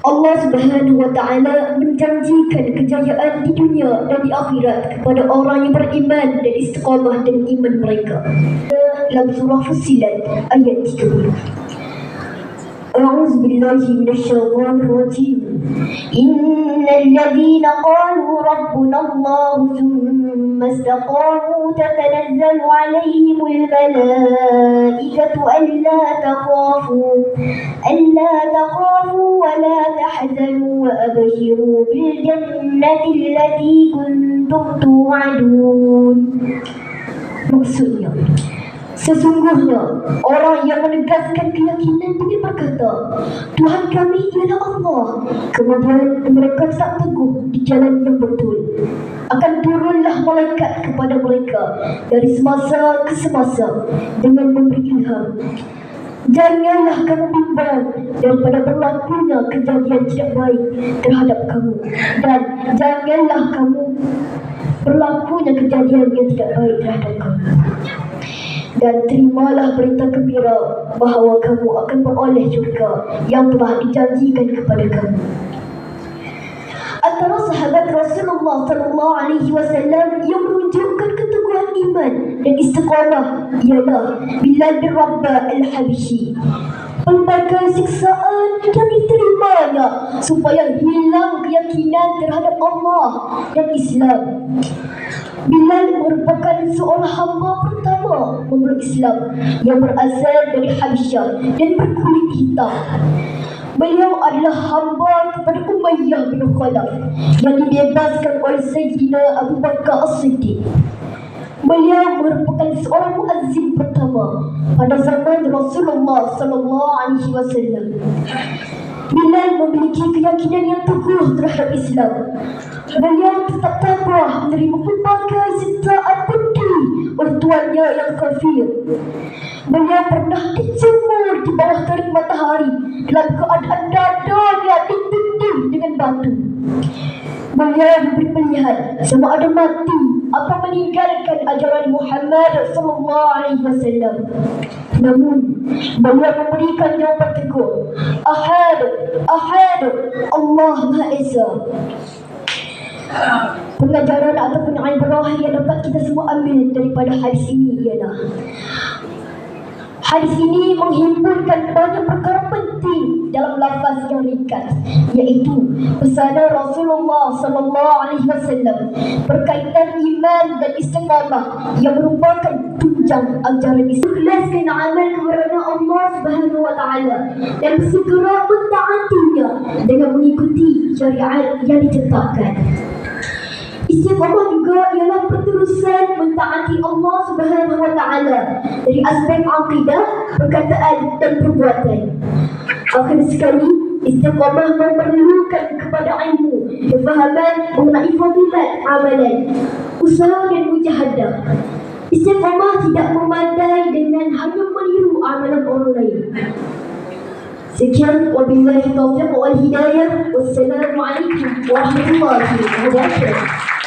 Allah Subhanahu wa taala menjanjikan kejayaan di dunia dan di akhirat kepada orang yang beriman dan istiqamah dan iman mereka. Dalam surah Fussilat ayat 30. أعوذ بالله من الشيطان الرجيم. إن الذين قالوا ربنا الله ثم استقاموا تتنزل عليهم الملائكة ألا تخافوا ألا تخافوا ولا تحزنوا وأبشروا بالجنة التي كنتم توعدون. Sesungguhnya orang yang menegaskan keyakinan dengan berkata Tuhan kami ialah Allah. Kemudian mereka tetap teguh di jalan yang betul. Akan turunlah malaikat kepada mereka Dari semasa ke semasa Dengan memberi ilham. Janganlah kamu bimbang daripada berlakunya kejadian tidak baik terhadap kamu. Dan janganlah kamu berlakunya kejadian yang tidak baik terhadap kamu dan terimalah berita gembira bahawa kamu akan beroleh syurga yang telah dijanjikan kepada kamu. Antara sahabat Rasulullah sallallahu alaihi wasallam yang menunjukkan keteguhan iman dan istiqamah ialah Bilal bin Rabah al-Habishi. Pelbagai siksaan yang diterimanya supaya hilang keyakinan terhadap Allah dan Islam. Bilal merupakan seorang hamba pertama memeluk Islam yang berasal dari Habisyah dan berkulit hitam. Beliau adalah hamba kepada Umayyah bin Khalaf yang dibebaskan oleh Sayyidina Abu Bakar As-Siddiq. Beliau merupakan seorang muazzin pertama pada zaman Rasulullah sallallahu alaihi wasallam. Bilal memiliki keyakinan yang teguh terhadap Islam. Beliau tetap tabah menerima pelbagai siksaan pedih oleh tuannya yang kafir. Beliau pernah dijemur di bawah terik matahari dalam keadaan dadanya ditindih dengan batu. Beliau diberi pilihan sama ada mati atau meninggalkan ajaran Muhammad sallallahu alaihi wasallam. Namun, beliau memberikan jawapan teguh. Ahad, ahad, Allah Maha Esa. Pengajaran ataupun ibrah yang dapat kita semua ambil daripada hadis ini ialah Hadis ini menghimpunkan banyak perkara penting lafaz yang ringkas iaitu pesanan Rasulullah sallallahu alaihi wasallam berkaitan iman dan istiqamah yang merupakan tunjang ajaran Islam. Ikhlaskan amal kerana Allah Subhanahu wa taala dan segera mentaatinya dengan mengikuti syariat yang ditetapkan. Istiqamah juga ialah perterusan mentaati Allah Subhanahu Wa Taala dari aspek akidah, perkataan dan perbuatan. Akhir sekali, istiqamah memerlukan kepada ilmu, kefahaman mengenai fadilat amalan, usaha dan mujahadah. Istiqamah tidak memandai dengan hanya meniru amalan orang lain. Sekian wabillahi taufiq wal hidayah. Wassalamualaikum warahmatullahi wabarakatuh.